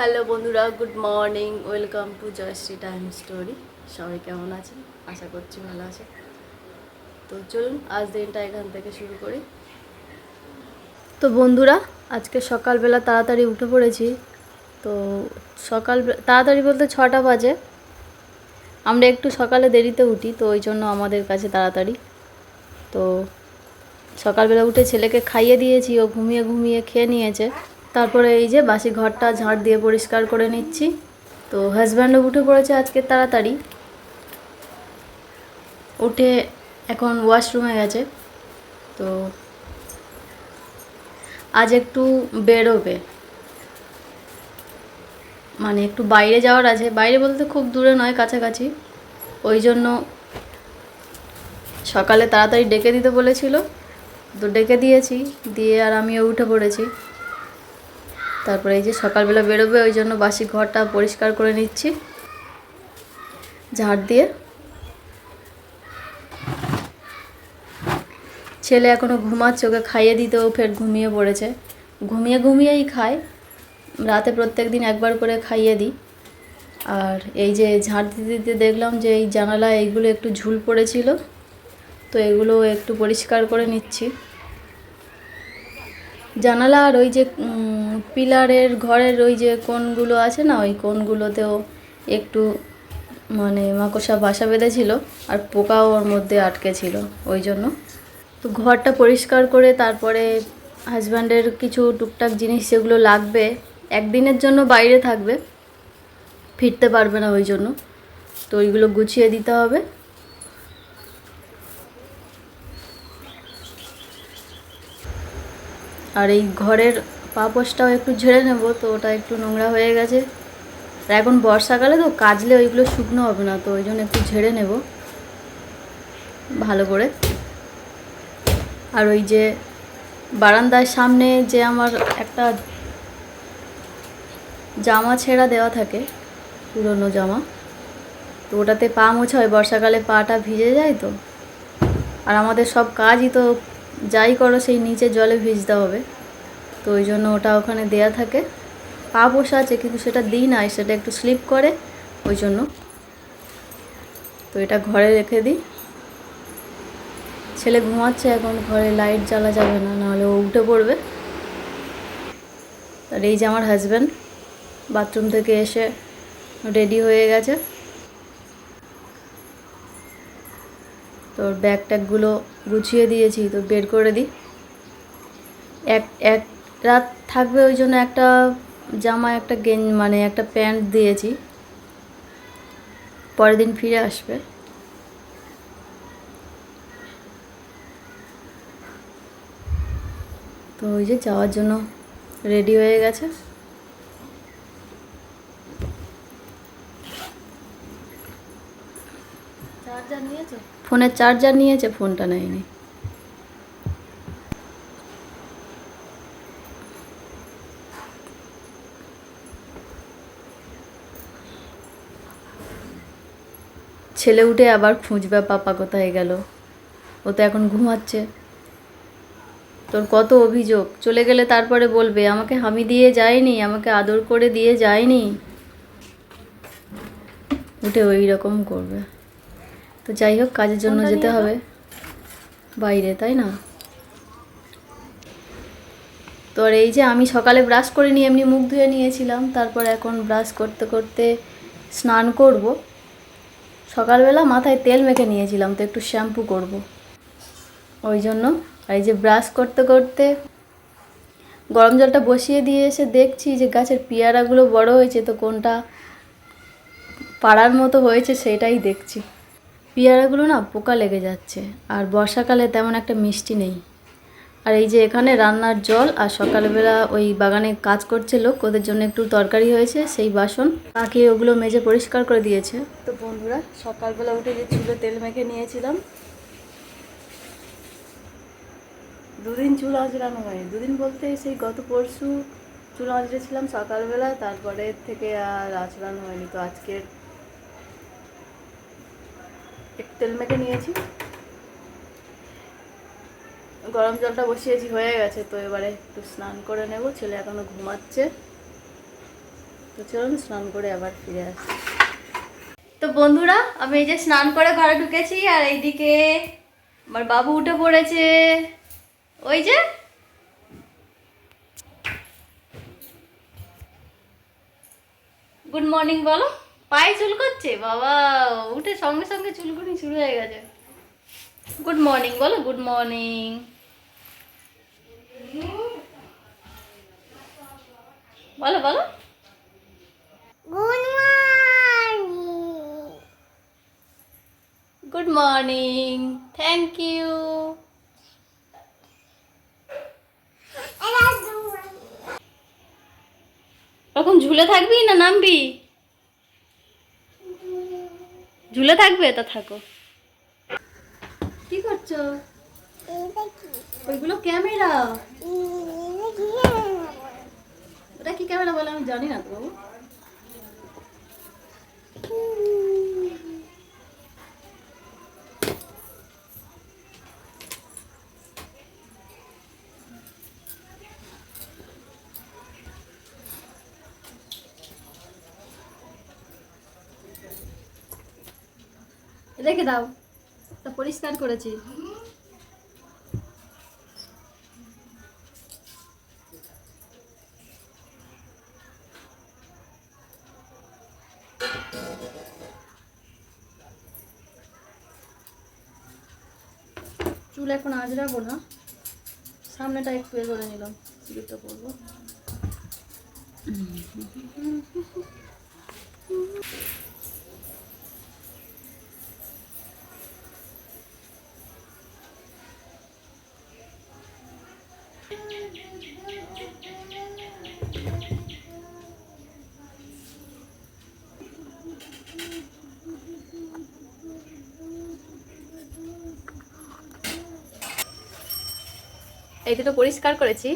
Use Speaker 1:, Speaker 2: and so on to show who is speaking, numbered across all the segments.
Speaker 1: Hello বন্ধুরা, good morning, welcome to Joyshree time story. সবাই কেমন আছেন? আশা করছি ভালো আছে তো চলুন, আজ দিনটা এখান থেকে শুরু করি। তো বন্ধুরা, আজকে সকালবেলা তাড়াতাড়ি উঠে পড়েছি। তো সকাল, তাড়াতাড়ি বলতে ছটা বাজে। আমরা একটু সকালে দেরিতে উঠি, তো ওই জন্য আমাদের কাছে তাড়াতাড়ি। তো সকালবেলা উঠে ছেলেকে খাইয়ে দিয়েছি, ও ঘুমিয়ে ঘুমিয়ে খেয়ে নিয়েছে। তারপরে এই যে বাসি ঘরটা ঝাড় দিয়ে পরিষ্কার করে নিচ্ছি। তো হাজব্যান্ডও উঠে পড়েছে আজকে তাড়াতাড়ি। উঠে এখন ওয়াশরুমে গেছে। তো আজ একটু বেরোবে। মানে একটু বাইরে যাওয়ার আছে। বাইরে বলতে খুব দূরে নয়, কাছাকাছি। ওই জন্য সকালে তাড়াতাড়ি ডেকে দিতে বলেছিল। তো ডেকে দিয়েছি। দিয়ে আর আমিও উঠে পড়েছি। তারপরে এই যে সকালবেলা বেরোবে, ওই জন্য বাসি ঘরটা পরিষ্কার করে নিচ্ছি। ঝাড় দিয়ে। ছেলে এখনও ঘুমাচ্ছে, ওকে খাইয়ে দিতেও ফের ঘুমিয়ে পড়েছে। ঘুমিয়ে ঘুমিয়েই খায়। রাতে প্রত্যেক দিন একবার করে খাইয়ে দিই। আর এই যে ঝাড় দিতে দিতে দেখলাম যে এই জানালা এইগুলো একটু ঝুল পড়েছিল, তো এগুলো একটু পরিষ্কার করে নিচ্ছি। জানালা আর ওই যে পিলারের ঘরের ওই যে কোণগুলো আছে না, ওই কোণগুলোতেও একটু মানে মাকড়সা বাসা বেঁধেছিল আর পোকাও ওর মধ্যে আটকে ছিল ওই জন্য। তো ঘরটা পরিষ্কার করে তারপরে হাজব্যান্ডের কিছু টুকটাক জিনিস যেগুলো লাগবে, একদিনের জন্য বাইরে থাকবে, ফিরতে পারবে না ওই জন্য। তো ওইগুলো গুছিয়ে দিতে হবে। আর এই ঘরের পাপোশটাও একটু ঝেড়ে নেব, তো ওটা একটু নোংরা হয়ে গেছে। আর এখন বর্ষাকালে তো কাজলে ওইগুলো শুকনো হবে না, তো ওই জন্য একটু ঝেড়ে নেব, ভালো করে। আর ওই যে বারান্দার সামনে যে আমার একটা জামা ছেঁড়া দেওয়া থাকে, পুরনো জামা, তো ওটাতে পা মোছা হয়, বর্ষাকালে পাটা ভিজে যায় তো। আর আমাদের সব কাজই তো যাই করো, সেই নিচে জলে ভিজতে হবে। তো ওই জন্য ওটা ওখানে দেয়া থাকে। পা বসা আছে, কিন্তু সেটা দিই না সেটা একটু স্লিপ করে, ওই জন্য। তো এটা ঘরে রেখে দিই। ছেলে ঘুমাচ্ছে এখন, ঘরে লাইট জ্বালা যাবে না, নাহলে ও উঠে পড়বে। আর এই যে আমার হাজব্যান্ড বাথরুম থেকে এসে রেডি হয়ে গেছে। তোর ব্যাগ ট্যাগগুলো গুছিয়ে দিয়েছি, তো বের করে দিই। এক এক রাত থাকবে ওই জন্য একটা জামা একটা গেন মানে একটা প্যান্ট দিয়েছি। পরের দিন ফিরে আসবে। তো ওই যে যাওয়ার জন্য রেডি হয়ে গেছে। চার্জার নিয়েছো? ফোনের চার্জার নিয়েছে ফোনটা নেয়নি। ছেলে উঠে আবার খুঁজবে পাপা কোথায় গেল? ও তো এখন ঘুমাচ্ছে। তোর কত অভিযোগ? চলে গেলে তারপরে বলবে আমাকে হামি দিয়ে যায়নি আমাকে আদর করে দিয়ে যায়নি। উঠে ওই রকম করবে। তো যাই হোক কাজের জন্য যেতে হবে। বাইরে তাই না? তো আর এই যে আমি সকালে ব্রাশ করে নিয়ে এমনি মুখ ধুয়ে নিয়েছিলাম তারপর এখন ব্রাশ করতে করতে স্নান করব। সকালবেলা মাথায় তেল মেখে নিয়েছিলাম, তো একটু শ্যাম্পু করব। ওই জন্য এই যে ব্রাশ করতে করতে গরম জলটা বসিয়ে দিয়ে এসে দেখছি যে গাছের পেয়ারাগুলো বড় হয়েছে, তো কোনটা পাড়ার মতো হয়েছে সেটাই দেখছি। পেয়ারাগুলো না পোকা লেগে যাচ্ছে, আর বর্ষাকালে তেমন একটা মিষ্টি নেই। আর এই যে এখানে রান্নার জল আর সকালবেলা ওই বাগানে কাজ করছে লোক, ওদের জন্য একটু তরকারি হয়েছে, সেই বাসন। কাকে ওগুলো মেজে পরিষ্কার করে দিয়েছে। তো বন্ধুরা, সকালবেলা উঠে যে চুলে তেল মেখে নিয়েছিলাম। দুদিন চুল আঁচড়ানো হয়নি। দুদিন বলতে সেই গত পরশু চুল আঁচড়েছিলাম সকালবেলা, তারপরে থেকে আর আঁচড়ানো হয়নি। তো আজকের তেল মেখে নিয়েছি। গরম জলটা বসিয়েছি হয়ে গেছে। তো এবারে একটু স্নান করে নেব, ছেলে এখনও ঘুমাচ্ছে। তো চলুন স্নান করে আবার ফিরে আসি। তো বন্ধুরা, আমি এই যে স্নান করে ঘরে ঢুকেছি, আর এইদিকে আমার বাবু উঠে পড়েছে। ওই যে। গুড মর্নিং বলো। পায়ে চুল করছে? বাবা, উঠে সঙ্গে সঙ্গে চুলকুনি শুরু হয়ে গেছে। গুড মর্নিং বলো, গুড মর্নিং। বলো বলো।
Speaker 2: Good morning
Speaker 1: good morning thank you ওরকম ঝুলে থাকবি না নামবি? ঝুলে থাকবে তা থাকো। কি করছ? ওইগুলো ক্যামেরা। ওটা কি ক্যামেরা বলে আমি জানি না তো রেখে দাও। তা পরিষ্কার করেছি। চুল এখন আজরাবো না। সামনেটা একটু এ করে নিলাম। চুলটা পরবো। এই তো পরিষ্কার করেছি।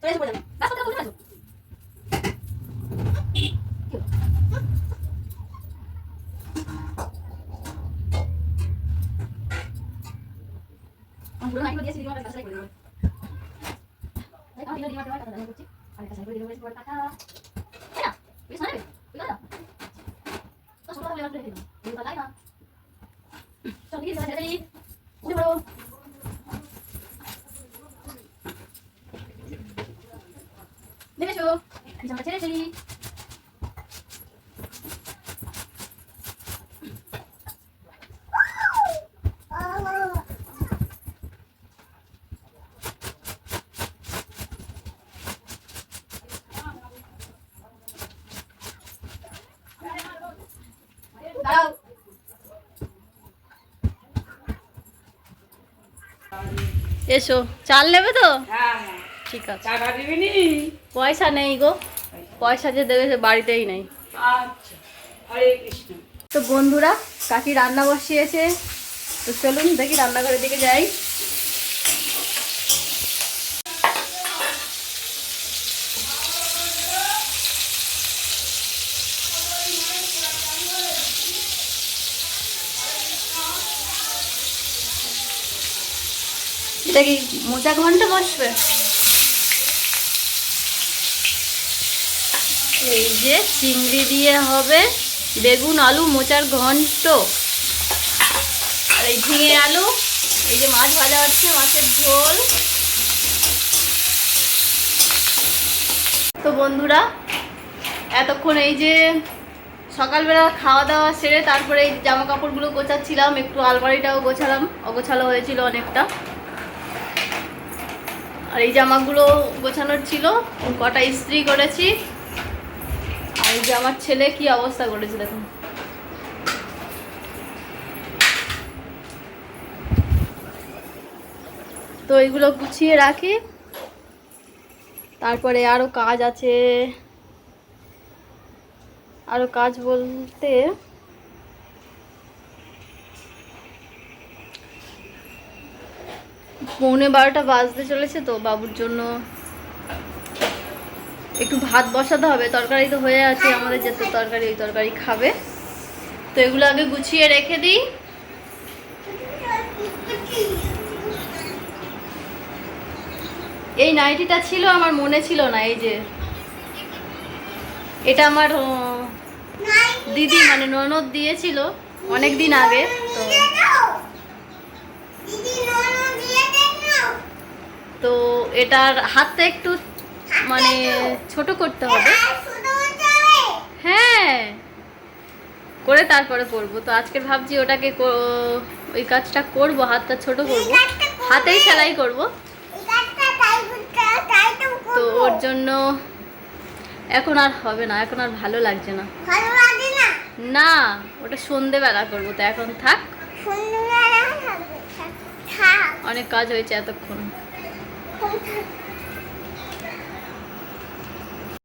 Speaker 1: Trae
Speaker 3: eso,
Speaker 2: guárdame.
Speaker 3: Vas para atrás,
Speaker 2: Ang
Speaker 3: gulo na ilo dia sila kasi ko. Ay, kami hindi magawa ka talaga, So, hindi na dali.
Speaker 2: Ulo.
Speaker 1: এসো বিছানাটা ছেড়ে ফেলি এসো চাল নেবে তো ঠিক আছে। পয়সা নেই গো। পয়সা যে দেবে সে বাড়িতেই নেই।
Speaker 4: আচ্ছা হরে কৃষ্ণ।
Speaker 1: তো বন্ধুরা কাকি রান্না বসিয়েছে। তো চলুন দেখি রান্নাঘরের দিকে যাই। এটা কি মোচা ঘণ্টা বসবে? এই যে চিংড়ি দিয়ে হবে বেগুন, আলু, মোচার ঘন্ট। আর এই ঝিঙে আলু, এই যে মাছ ভাজা হচ্ছে, মাছের ঝোল। তো বন্ধুরা, এতক্ষণ এই যে সকালবেলা খাওয়া দাওয়া সেরে তারপরে এই জামা কাপড়গুলো গোছাচ্ছিলাম, একটু আলমারিটাও গোছালাম, অগোছালো হয়েছিল অনেকটা। আর এই জামাগুলো গোছানোর ছিল, কটা ইস্ত্রি করেছি। এই যে আমার ছেলে কি অবস্থা করেছে দেখুন তো এগুলো গুছিয়ে রাখি। তারপরে আরও কাজ আছে। আরও কাজ বলতে পৌনে বারোটা বাজতে চলেছে তো বাবুর জন্য। একটু ভাত বসাতে হবে তরকারি তো হয়ে আছে আমাদের যেতে তরকারি ওই তরকারি খাবে। তো এগুলো আগে গুছিয়ে রেখে দিই। এই নাইটিটা ছিল আমার মনে ছিল না এই যে। এটা আমার দিদি মানে ননদ দিয়েছিল অনেক দিন আগে তো তো এটার হাতটা একটু মানে ছোট করতে হবে। হ্যাঁ। করে তারপরে করব। তো আজকে ভাবছি ওটাকে ওই কাজটা করব হাতটা ছোট করব। হাতেই সেলাই করব।
Speaker 2: তো
Speaker 1: ওর জন্য এখন আর হবে না এখন আর ভালো লাগছে না।
Speaker 2: না
Speaker 1: ওটা সন্ধেবেলা করব তো এখন থাক। অনেক কাজ হয়েছে এতক্ষণ।